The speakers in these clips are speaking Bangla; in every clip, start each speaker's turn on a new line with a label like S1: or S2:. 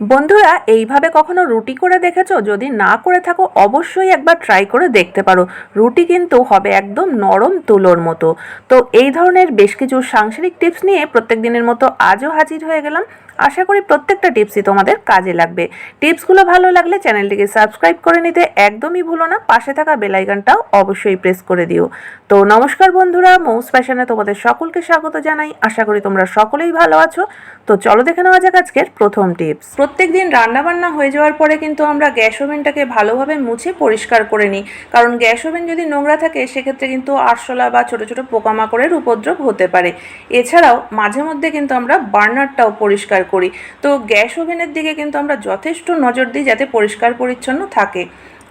S1: বন্ধুরা, এইভাবে কখনো রুটি করে দেখেছ? যদি না করে থাকো, অবশ্যই একবার ট্রাই করে দেখতে পারো। রুটি কিন্তু হবে একদম নরম তুলোর মতো। তো এই ধরনের বেশ কিছু সাংসারিক টিপস নিয়ে প্রত্যেক দিনের মতো আজও হাজির হয়ে গেলাম। আশা করি প্রত্যেকটা টিপসই তোমাদের কাজে লাগবে। টিপসগুলো ভালো লাগলে চ্যানেলটিকে সাবস্ক্রাইব করে নিতে একদমই ভুলো না। পাশে থাকা বেলাইকানটাও অবশ্যই প্রেস করে দিও। তো নমস্কার বন্ধুরা, মৌস ফ্যাশনে তোমাদের সকলকে স্বাগত জানাই। আশা করি তোমরা সকলেই ভালো আছো। তো চলো দেখে নেওয়া যাক আজকের প্রথম টিপস। প্রত্যেক দিন রান্নাবান্না হয়ে যাওয়ার পরে কিন্তু আমরা গ্যাস ওভেনটাকে ভালোভাবে মুছে পরিষ্কার করে নিই। কারণ গ্যাস ওভেন যদি নোংরা থাকে, সেক্ষেত্রে কিন্তু আরশোলা বা ছোটো ছোটো পোকামাকড়ের উপদ্রব হতে পারে। এছাড়াও মাঝে মধ্যে কিন্তু আমরা বার্নারটাও পরিষ্কার করি। তো গ্যাস ওভেনের দিকে কিন্তু আমরা যথেষ্ট নজর দিই যাতে পরিষ্কার পরিচ্ছন্ন থাকে।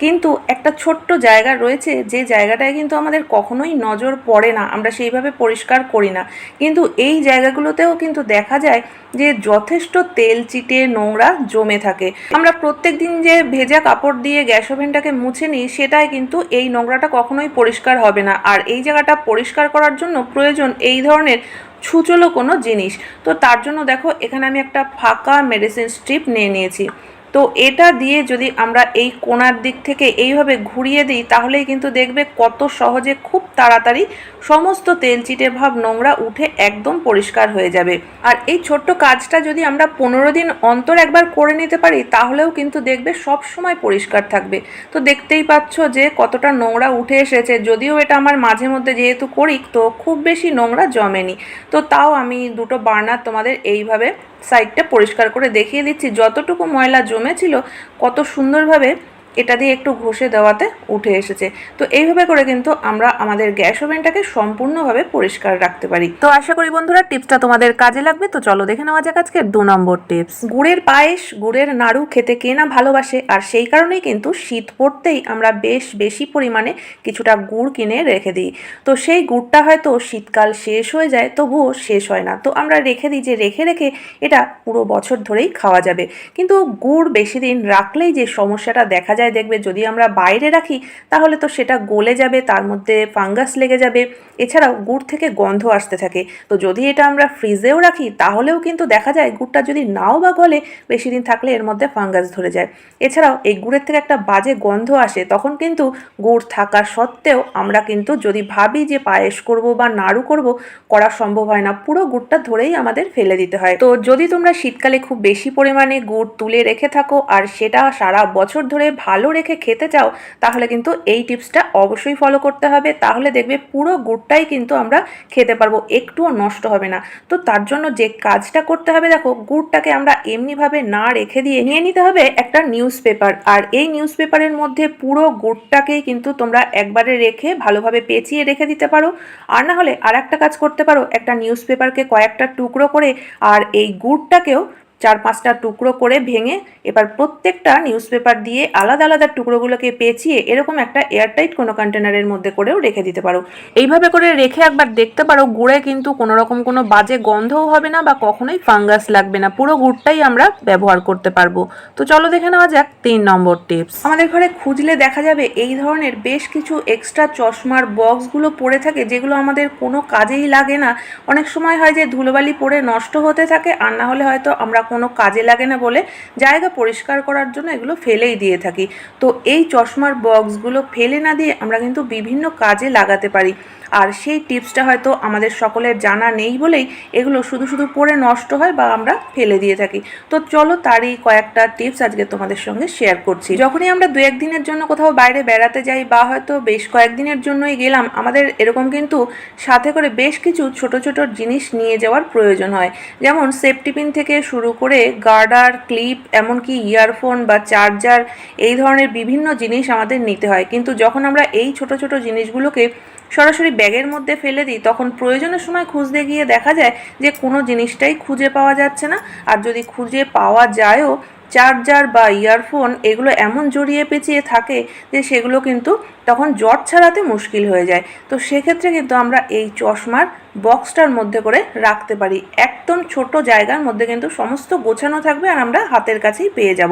S1: কিন্তু একটা ছোট্ট জায়গা রয়েছে, যে জায়গাটায় কিন্তু আমাদের কখনোই নজর পড়ে না, আমরা সেইভাবে পরিষ্কার করি না। কিন্তু এই জায়গাগুলোতেও কিন্তু দেখা যায় যে যথেষ্ট তেল চিটে নোংরা জমে থাকে। আমরা প্রত্যেক দিন যে ভেজা কাপড় দিয়ে গ্যাস ওভেনটাকে মুছে নিই, সেটাই কিন্তু এই নোংরাটা কখনোই পরিষ্কার হবে না। আর এই জায়গাটা পরিষ্কার করার জন্য প্রয়োজন এই ধরনের ছুচলো কোনো জিনিস। তো তার জন্য দেখো, এখানে আমি একটা ফাঁকা মেডিসিন স্ট্রিপ নিয়ে নিয়েছি। তো এটা দিয়ে যদি আমরা এই কোণার দিক থেকে এইভাবে ঘুরিয়ে দিই, তাহলেই কিন্তু দেখবে কত সহজে খুব তাড়াতাড়ি সমস্ত তেল চিটে ভাব নোংরা উঠে একদম পরিষ্কার হয়ে যাবে। আর এই ছোট্ট কাজটা যদি আমরা পনেরো দিন অন্তর একবার করে নিতে পারি, তাহলেও কিন্তু দেখবে সব সময় পরিষ্কার থাকবে। তো দেখতেই পাচ্ছ যে কতটা নোংরা উঠে এসেছে, যদিও এটা আমার মাঝে মধ্যে যেহেতু করি, তো খুব বেশি নোংরা জমেনি। তো তাও আমি দুটো বার্নার তোমাদের এইভাবে সাইডটা পরিষ্কার করে দেখিয়ে দিচ্ছি। যতটুকু ময়লা জমেছিল কত সুন্দরভাবে এটা দিয়ে একটু ঘষে দেওয়াতে উঠে এসেছে। তো এইভাবে করে কিন্তু আমরা আমাদের গ্যাস ওভেনটাকে সম্পূর্ণভাবে পরিষ্কার রাখতে পারি। তো আশা করি বন্ধুরা টিপসটা তোমাদের কাজে লাগবে। তো চলো দেখে নেওয়া যাক আজকে দু নম্বর টিপস। গুড়ের পায়েস গুড়ের নাড়ু খেতে কে না ভালোবাসে? আর সেই কারণেই কিন্তু শীত পড়তেই আমরা বেশ বেশি পরিমাণে কিছুটা গুড় কিনে রেখে দিই। তো সেই গুড়টা হয়তো শীতকাল শেষ হয়ে যায় তবুও শেষ হয় না। তো আমরা রেখে দিই যে রেখে রেখে এটা পুরো বছর ধরেই খাওয়া যাবে। কিন্তু গুড় বেশি দিন রাখলেই যে সমস্যাটা দেখা যায় দেখবে যদি আমরা বাইরে রাখি, তাহলে তো সেটা গলে যাবে, তার মধ্যে ফাঙ্গাস লেগে যাবে। এছাড়াও গুড় থেকে গন্ধ আসতে থাকে। তো যদি এটা আমরা ফ্রিজেও রাখি, তাহলেও কিন্তু দেখা যায় গুড়টা যদি নাও বা গলে, বেশি দিন থাকলে এর মধ্যে ফাঙ্গাস ধরে যায়। এছাড়াও এই গুড়ের থেকে একটা বাজে গন্ধ আসে, তখন কিন্তু গুড় থাকা সত্ত্বেও আমরা কিন্তু যদি ভাবি যে পায়েস করব বা নাড়ু করব, করা সম্ভব হয় না। পুরো গুড়টা ধরেই আমাদের ফেলে দিতে হয়। তো যদি তোমরা শীতকালে খুব বেশি পরিমাণে গুড় তুলে রেখে থাকো, আর সেটা সারা বছর ধরে ভালো রেখে খেতে চাও, তাহলে কিন্তু এই টিপসটা অবশ্যই ফলো করতে হবে। তাহলে দেখবে পুরো গুড়টাই কিন্তু আমরা খেতে পারব, একটুও নষ্ট হবে না। তো তার জন্য যে কাজটা করতে হবে, দেখো গুড়টাকে আমরা এমনিভাবে না রেখে দিয়ে নিয়ে নিতে হবে একটা নিউজ পেপার আর এই নিউজ পেপারের মধ্যে পুরো গুড়টাকেই কিন্তু তোমরা একবারে রেখে ভালোভাবে পেঁচিয়ে রেখে দিতে পারো। আর না হলে আর একটা কাজ করতে পারো, একটা নিউজ পেপারকে কয়েকটা টুকরো করে আর এই গুড়টাকেও চার পাঁচটা টুকরো করে ভেঙে এবার প্রত্যেকটা নিউজ পেপার দিয়ে আলাদা আলাদা টুকরোগুলোকে পেঁচিয়ে এরকম একটা এয়ারটাইট কোনো কন্টেনারের মধ্যে করেও রেখে দিতে পারো। এইভাবে করে রেখে একবার দেখতে পারো, গুড়ে কিন্তু কোনো রকম কোনো বাজে গন্ধও হবে না বা কখনোই ফাঙ্গাস লাগবে না। পুরো গুড়টাই আমরা ব্যবহার করতে পারব। তো চলো দেখে নেওয়া যাক তিন নম্বর টিপস আমাদের ঘরে খুঁজলে দেখা যাবে এই ধরনের বেশ কিছু এক্সট্রা চশমার বক্সগুলো পড়ে থাকে যেগুলো আমাদের কোনো কাজেই লাগে না। অনেক সময় হয় যে ধুলোবালি পড়ে নষ্ট হতে থাকে, আর না হলে হয়তো আমরা কোনো কাজে লাগে না বলে জায়গা পরিষ্কার করার জন্য এগুলো ফেলেই দিয়ে থাকি। তো এই চশমার বক্সগুলো ফেলে না দিয়ে আমরা কিন্তু বিভিন্ন কাজে লাগাতে পারি। আর সেই টিপসটা হয়তো আমাদের সকলের জানা নেই বলেই এগুলো শুধু শুধু পরে নষ্ট হয় বা আমরা ফেলে দিয়ে থাকি। তো চলো তারই কয়েকটা টিপস আজকে তোমাদের সঙ্গে শেয়ার করছি। যখনই আমরা দু একদিনের জন্য কোথাও বাইরে বেড়াতে যাই বা হয়তো বেশ কয়েকদিনের জন্যই গেলাম, আমাদের এরকম কিন্তু সাথে করে বেশ কিছু ছোট ছোট জিনিস নিয়ে যাওয়ার প্রয়োজন হয়। যেমন সেফটি পিন থেকে শুরু করে গার্ডার, ক্লিপ, এমনকি ইয়ারফোন বা চার্জার, এই ধরনের বিভিন্ন জিনিস আমাদের নিতে হয়। কিন্তু যখন আমরা এই ছোট ছোট জিনিসগুলোকে সরাসরি ব্যাগের মধ্যে ফেলে দিই, তখন প্রয়োজনের সময় খুঁজতে গিয়ে দেখা যায় যে কোনো জিনিসটাই খুঁজে পাওয়া যাচ্ছে না। আর যদি খুঁজে পাওয়া যায়ও, চার্জার বা ইয়ারফোন এগুলো এমন জড়িয়ে পেঁচিয়ে থাকে যে সেগুলো কিন্তু তখন জট ছাড়াতে মুশকিল হয়ে যায়। তো সেক্ষেত্রে কিন্তু আমরা এই চশমার বক্সটার মধ্যে করে রাখতে পারি। একদম ছোট জায়গার মধ্যে কিন্তু সমস্ত গোছানো থাকবে আর আমরা হাতের কাছেই পেয়ে যাব।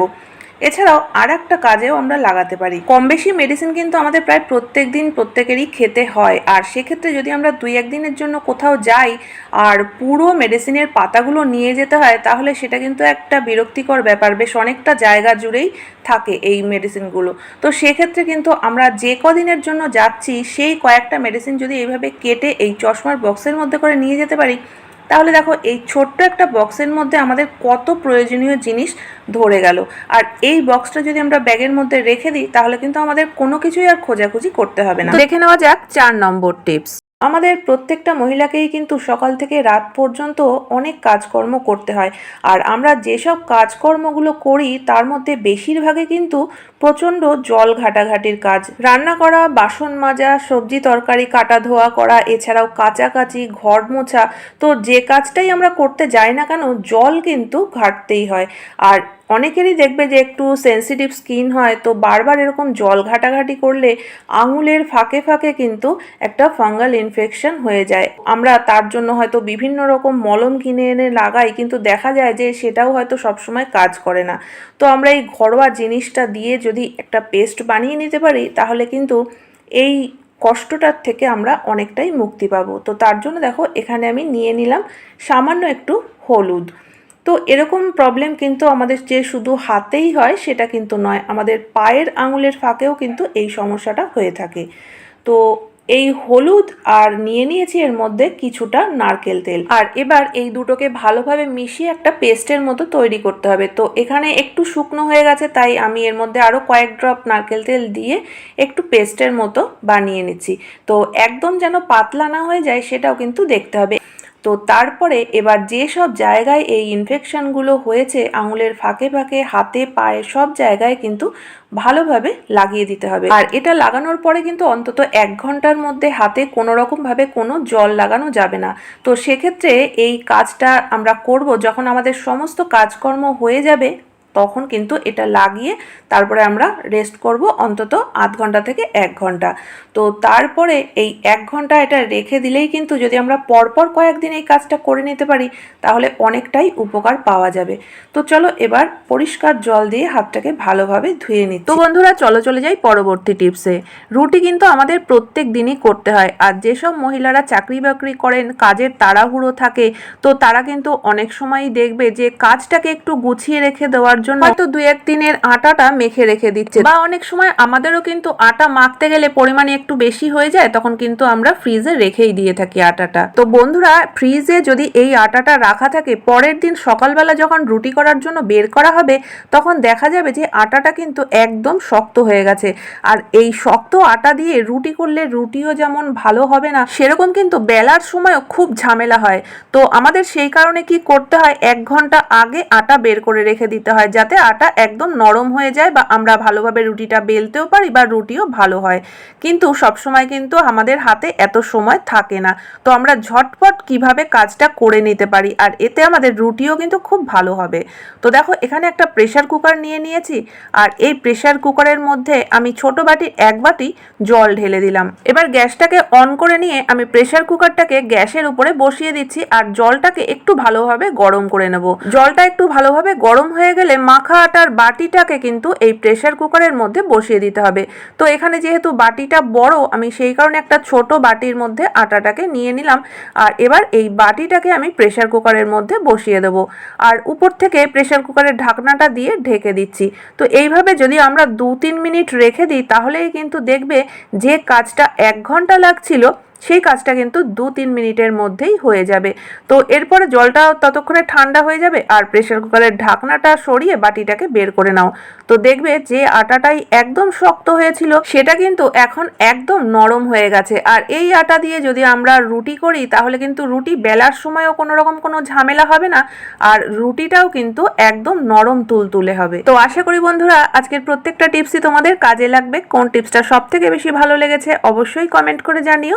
S1: এছাড়াও আর একটা কাজেও আমরা লাগাতে পারি। কম বেশি মেডিসিন কিন্তু আমাদের প্রায় প্রত্যেক দিন প্রত্যেকেরই খেতে হয়। আর সেক্ষেত্রে যদি আমরা দুই একদিনের জন্য কোথাও যাই আর পুরো মেডিসিনের পাতাগুলো নিয়ে যেতে হয়, তাহলে সেটা কিন্তু একটা বিরক্তিকর ব্যাপার। বেশ অনেকটা জায়গা জুড়েই থাকে এই মেডিসিনগুলো তো সেক্ষেত্রে কিন্তু আমরা যে কদিনের জন্য যাচ্ছি, সেই কয়েকটা মেডিসিন যদি এইভাবে কেটে এই চশমার বক্সের মধ্যে করে নিয়ে যেতে পারি তাহলে দেখো, এই ছোট্ট একটা বক্সের মধ্যে আমাদের কত প্রয়োজনীয় জিনিস ধরে গেল। আর এই বক্সটা যদি আমরা ব্যাগের মধ্যে রেখে দিই, তাহলে কিন্তু আমাদের কোনো কিছুই আর খোঁজাখুঁজি করতে হবে না। দেখে নেওয়া যাক চার নম্বর টিপস। আমাদের প্রত্যেকটা মহিলাকেই কিন্তু সকাল থেকে রাত পর্যন্ত অনেক কাজকর্ম করতে হয়। আর আমরা যেসব কাজকর্মগুলো করি, তার মধ্যে বেশিরভাগই কিন্তু প্রচণ্ড জল ঘাটাঘাটির কাজ। রান্না করা, বাসন মাজা, সবজি তরকারি, কাটা ধোয়া করা, এছাড়াও কাচাকাচি, ঘর মোছা। তো যে কাজটাই আমরা করতে যাই না কেন, জল কিন্তু ঘাটতেই হয়। আর অনেকেরই দেখবে যে একটু সেন্সিটিভ স্কিন হয়, তো বারবার এরকম জল ঘাটাঘাটি করলে আঙুলের ফাঁকে ফাঁকে কিন্তু একটা ফাঙ্গাল ইনফেকশন হয়ে যায়। আমরা তার জন্য হয়তো বিভিন্ন রকম মলম কিনে এনে লাগাই, কিন্তু দেখা যায় যে সেটাও হয়তো সবসময় কাজ করে না। তো আমরা এই ঘরোয়া জিনিসটা দিয়ে যদি একটা পেস্ট বানিয়ে নিতে পারি, তাহলে কিন্তু এই কষ্টটার থেকে আমরা অনেকটাই মুক্তি পাবো। তো তার জন্য দেখো, এখানে আমি নিয়ে নিলাম সামান্য একটু হলুদ। তো এরকম প্রবলেম কিন্তু আমাদের যে শুধু হাতেই হয়, সেটা কিন্তু নয়, আমাদের পায়ের আঙুলের ফাঁকেও কিন্তু এই সমস্যাটা হয়ে থাকে। তো এই হলুদ আর নিয়ে নিয়েছি এর মধ্যে কিছুটা নারকেল তেল। আর এবার এই দুটোকে ভালোভাবে মিশিয়ে একটা পেস্টের মতো তৈরি করতে হবে। তো এখানে একটু শুকনো হয়ে গেছে, তাই আমি এর মধ্যে আরও কয়েক ড্রপ নারকেল তেল দিয়ে একটু পেস্টের মতো বানিয়ে নিচ্ছি। তো একদম যেন পাতলা না হয়ে যায়, সেটাও কিন্তু দেখতে হবে। তো তারপরে এবার যে সব জায়গায় এই ইনফেকশানগুলো হয়েছে, আঙুলের ফাঁকে ফাঁকে, হাতে, পায়ে সব জায়গায় কিন্তু ভালোভাবে লাগিয়ে দিতে হবে। আর এটা লাগানোর পরে কিন্তু অন্তত এক ঘণ্টার মধ্যে হাতে কোনো রকমভাবে কোনো জল লাগানো যাবে না। তো সেক্ষেত্রে এই কাজটা আমরা করব যখন আমাদের সমস্ত কাজকর্ম হয়ে যাবে তখন কিন্তু এটা লাগিয়ে তারপরে আমরা রেস্ট করব অন্তত আধ ঘণ্টা থেকে এক ঘণ্টা। তো তারপরে এই এক ঘণ্টা এটা রেখে দিলেই কিন্তু যদি আমরা পরপর কয়েকদিন এই কাজটা করে নিতে পারি, তাহলে অনেকটাই উপকার পাওয়া যাবে। তো চলো এবার পরিষ্কার জল দিয়ে হাতটাকে ভালোভাবে ধুয়ে নিই তো বন্ধুরা, চলো চলে যাই পরবর্তী টিপসে রুটি কিন্তু আমাদের প্রত্যেক দিনই করতে হয়। আর যেসব মহিলারা চাকরি বাকরি করেন, কাজের তাড়াহুড়ো থাকে, তো তারা কিন্তু অনেক সময়ই দেখবে যে কাজটাকে একটু গুছিয়ে রেখে দেওয়ার জন্য হয়তো দুই এক দিনের আটাটা মেখে রেখে দিচ্ছে। বা অনেক সময় আমাদেরও কিন্তু আটা মাখতে গেলে পরিমাণে একটু বেশি হয়ে যায়, তখন কিন্তু আমরা ফ্রিজে রেখেই দিয়ে থাকি আটাটা। তো বন্ধুরা, ফ্রিজে যদি এই আটাটা রাখা থাকে, পরের দিন সকালবেলা যখন রুটি করার জন্য বের করা হবে, তখন দেখা যাবে যে আটাটা কিন্তু একদম শক্ত হয়ে গেছে। আর এই শক্ত আটা দিয়ে রুটি করলে রুটিও যেমন ভালো হবে না, সেরকম কিন্তু বেলার সময়ও খুব ঝামেলা হয়। তো আমাদের সেই কারণে কি করতে হয়, এক ঘণ্টা আগে আটা বের করে রেখে দিতে হয় যাতে আটা একদম নরম হয়ে যায় বা আমরা ভালোভাবে রুটিটা বেলতেও পারি বা রুটিও ভালো হয়। কিন্তু সবসময় কিন্তু আমাদের হাতে এত সময় থাকে না। তো আমরা ঝটপট কীভাবে কাজটা করে নিতে পারি আর এতে আমাদের রুটিও কিন্তু খুব ভালো হবে। তো দেখো, এখানে একটা প্রেশার কুকার নিয়ে নিয়েছি আর এই প্রেশার কুকারের মধ্যে আমি ছোট বাটির এক বাটি জল ঢেলে দিলাম। এবার গ্যাসটাকে অন করে নিয়ে আমি প্রেশার কুকারটাকে গ্যাসের উপরে বসিয়ে দিচ্ছি আর জলটাকে একটু ভালোভাবে গরম করে নেব। জলটা একটু ভালোভাবে গরম হয়ে গেলে মাখা আটার বাটিটাকে কিন্তু এই প্রেশার কুকারের মধ্যে বসিয়ে দিতে হবে। তো এখানে যেহেতু বাটিটা বড়, আমি সেই কারণে একটা ছোট বাটির মধ্যে আটাটাকে নিয়ে নিলাম। আর এবার এই বাটিটাকে আমি প্রেশার কুকারের মধ্যে বসিয়ে দেবো। আর উপর থেকে প্রেশার কুকারের ঢাকনাটা দিয়ে ঢেকে দিচ্ছি। তো এইভাবে যদি আমরা দু তিন মিনিট রেখে দিই, তাহলেই কিন্তু দেখবে যে কাজটা এক ঘণ্টা লাগছিল। সেই কাজটা কিন্তু দু তিন মিনিটের মধ্যেই হয়ে যাবে। তো এরপরে জলটা ততক্ষণে ঠান্ডা হয়ে যাবে আর প্রেশার কুকারের ঢাকনাটা সরিয়ে বাটিটাকে বের করে নাও। তো দেখবে যে আটাটাই একদম শক্ত হয়েছিল, সেটা কিন্তু এখন একদম নরম হয়ে গেছে। আর এই আটা দিয়ে যদি আমরা রুটি করি, তাহলে কিন্তু রুটি বেলার সময়ও কোনো রকম কোনো ঝামেলা হবে না, আর রুটিটাও কিন্তু একদম নরম তুলতুলে হবে। তো আশা করি বন্ধুরা, আজকের প্রত্যেকটা টিপসই তোমাদের কাজে লাগবে। কোন টিপসটা সব থেকে বেশি ভালো লেগেছে, অবশ্যই কমেন্ট করে জানিও।